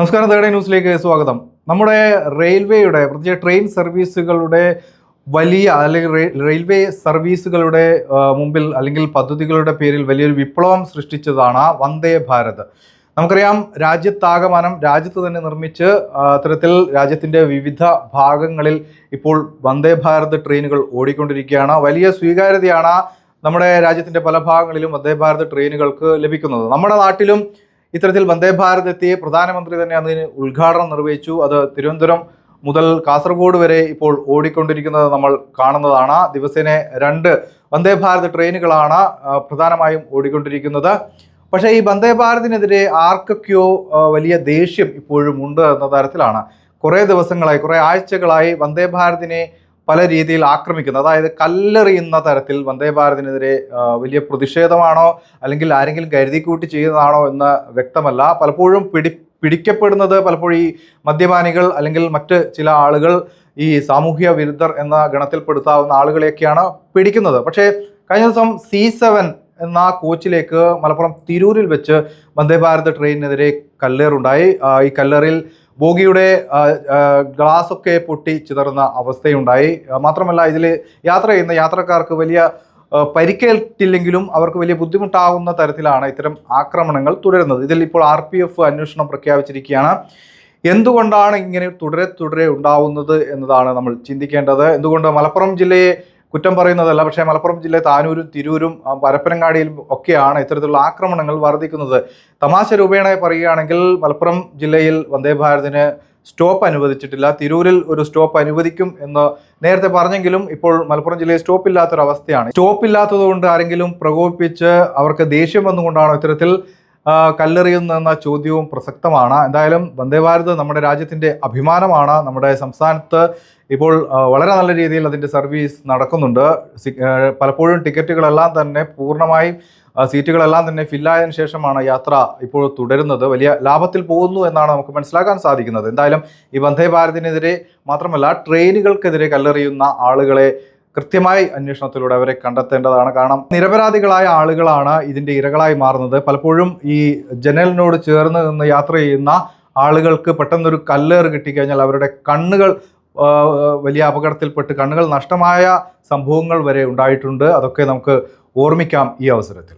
നമസ്കാരം തേർഡ് ന്യൂസിലേക്ക് സ്വാഗതം. നമ്മുടെ റെയിൽവേയുടെ പ്രത്യേക ട്രെയിൻ സർവീസുകളുടെ വലിയ അല്ലെങ്കിൽ റെയിൽവേ സർവീസുകളുടെ മുമ്പിൽ അല്ലെങ്കിൽ പദ്ധതികളുടെ പേരിൽ വലിയൊരു വിപ്ലവം സൃഷ്ടിച്ചതാണ് വന്ദേ ഭാരത്. നമുക്കറിയാം രാജ്യത്താകമാനം രാജ്യത്ത് തന്നെ നിർമ്മിച്ച് അത്തരത്തിൽ രാജ്യത്തിന്റെ വിവിധ ഭാഗങ്ങളിൽ ഇപ്പോൾ വന്ദേ ഭാരത് ട്രെയിനുകൾ ഓടിക്കൊണ്ടിരിക്കുകയാണ്. വലിയ സ്വീകാര്യതയാണ് നമ്മുടെ രാജ്യത്തിന്റെ പല ഭാഗങ്ങളിലും വന്ദേ ഭാരത് ട്രെയിനുകൾക്ക് ലഭിക്കുന്നത്. നമ്മുടെ നാട്ടിലും ഇത്തരത്തിൽ വന്ദേ ഭാരത് എത്തിയ പ്രധാനമന്ത്രി തന്നെ അതിന് ഉദ്ഘാടനം നിർവഹിച്ചു. അത് തിരുവനന്തപുരം മുതൽ കാസർഗോഡ് വരെ ഇപ്പോൾ ഓടിക്കൊണ്ടിരിക്കുന്നത് നമ്മൾ കാണുന്നതാണ്. ദിവസേന രണ്ട് വന്ദേ ഭാരത് ട്രെയിനുകളാണ് പ്രധാനമായും ഓടിക്കൊണ്ടിരിക്കുന്നത്. പക്ഷേ ഈ വന്ദേ ഭാരതിനെതിരെ ആർക്കൊക്കെയോ വലിയ ദേഷ്യം ഇപ്പോഴും ഉണ്ട് എന്ന തരത്തിലാണ്. കുറേ ദിവസങ്ങളായി കുറേ ആഴ്ചകളായി വന്ദേ ഭാരതിനെ പല രീതിയിൽ ആക്രമിക്കുന്നത് അതായത് കല്ലെറിയുന്ന തരത്തിൽ വന്ദേ ഭാരതിനെതിരെ വലിയ പ്രതിഷേധമാണോ അല്ലെങ്കിൽ ആരെങ്കിലും കരുതി കൂട്ടി ചെയ്യുന്നതാണോ എന്ന് വ്യക്തമല്ല. പലപ്പോഴും പിടി പിടിക്കപ്പെടുന്നത് പലപ്പോഴും ഈ മദ്യപാനികൾ അല്ലെങ്കിൽ മറ്റ് ചില ആളുകൾ ഈ സാമൂഹ്യ വിരുദ്ധർ എന്ന ഗണത്തിൽപ്പെടുത്താവുന്ന ആളുകളെയൊക്കെയാണ് പിടിക്കുന്നത്. പക്ഷേ കഴിഞ്ഞ ദിവസം സി സെവൻ എന്ന കോച്ചിലേക്ക് മലപ്പുറം തിരൂരിൽ വെച്ച് വന്ദേ ഭാരത് ട്രെയിനിനെതിരെ കല്ലേറുണ്ടായി. ഈ കല്ലേറിൽ ബോഗിയുടെ ആ, ആ, ഗ്ലാസ് ഒക്കെ പൊട്ടി ചിതറുന്ന അവസ്ഥയുണ്ടായി. മാത്രമല്ല ഇതിൽ യാത്ര ചെയ്യുന്ന യാത്രക്കാർക്ക് വലിയ പരിക്കേറ്റില്ലെങ്കിലും അവർക്ക് വലിയ ബുദ്ധിമുട്ടാകുന്ന തരത്തിലാണ് ഇത്തരം ആക്രമണങ്ങൾ തുടരുന്നത്. ഇതിൽ ഇപ്പോൾ ആർ പി എഫ് അന്വേഷണം പ്രഖ്യാപിച്ചിരിക്കുകയാണ്. എന്തുകൊണ്ടാണ് ഇങ്ങനെ തുടരെ തുടരെ ഉണ്ടാവുന്നത് എന്നതാണ് നമ്മൾ ചിന്തിക്കേണ്ടത്. എന്തുകൊണ്ട് മലപ്പുറം ജില്ലയെ കുറ്റം പറയുന്നതല്ല പക്ഷേ മലപ്പുറം ജില്ലയിലെ താനൂരും തിരൂരും പരപ്പനങ്ങാടിയിലും ഒക്കെയാണ് ഇത്തരത്തിലുള്ള ആക്രമണങ്ങൾ വർദ്ധിക്കുന്നത്. തമാശ രൂപേണ പറയുകയാണെങ്കിൽ മലപ്പുറം ജില്ലയിൽ വന്ദേ ഭാരതിന് സ്റ്റോപ്പ് അനുവദിച്ചിട്ടില്ല. തിരൂരിൽ ഒരു സ്റ്റോപ്പ് അനുവദിക്കും എന്ന് നേരത്തെ പറഞ്ഞെങ്കിലും ഇപ്പോൾ മലപ്പുറം ജില്ലയിൽ സ്റ്റോപ്പ് ഇല്ലാത്തൊരവസ്ഥയാണ്. സ്റ്റോപ്പ് ഇല്ലാത്തതുകൊണ്ട് ആരെങ്കിലും പ്രകോപിപ്പിച്ച് അവർക്ക് ദേഷ്യം വന്നുകൊണ്ടാണോ ഇത്തരത്തിൽ ആ, കല്ലെറിയുന്നതെന്ന ചോദ്യവും പ്രസക്തമാണ്. എന്തായാലും വന്ദേ ഭാരത് നമ്മുടെ രാജ്യത്തിന്റെ അഭിമാനമാണ്. നമ്മുടെ സംസ്ഥാനത്ത് ഇപ്പോൾ വളരെ നല്ല രീതിയിൽ അതിന്റെ സർവീസ് നടക്കുന്നുണ്ട്. പലപ്പോഴും ടിക്കറ്റുകളെല്ലാം തന്നെ പൂർണമായും സീറ്റുകളെല്ലാം തന്നെ ഫില്ലായതിനു ശേഷമാണ് യാത്ര ഇപ്പോൾ തുടരുന്നത്. വലിയ ലാഭത്തിൽ പോകുന്നു എന്നാണ് നമുക്ക് മനസ്സിലാക്കാൻ സാധിക്കുന്നത്. എന്തായാലും ഈ വന്ദേ ഭാരതിനെതിരെ മാത്രമല്ല ട്രെയിനുകൾക്കെതിരെ കല്ലെറിയുന്ന ആളുകളെ കൃത്യമായി അന്വേഷണത്തിലൂടെ അവരെ കണ്ടെത്തേണ്ടതാണ്. കാരണം നിരപരാധികളായ ആളുകളാണ് ഇതിന്റെ ഇരകളായി മാറുന്നത്. പലപ്പോഴും ഈ ജനലിനോട് ചേർന്ന് നിന്ന് യാത്ര ചെയ്യുന്ന ആളുകൾക്ക് പെട്ടെന്നൊരു കല്ലേറ് കിട്ടിക്കഴിഞ്ഞാൽ അവരുടെ കണ്ണുകൾ വലിയ അപകടത്തിൽപ്പെട്ട് കണ്ണുകൾ നഷ്ടമായ സംഭവങ്ങൾ വരെ ഉണ്ടായിട്ടുണ്ട്. അതൊക്കെ നമുക്ക് ഓർമ്മിക്കാം ഈ അവസരത്തിൽ.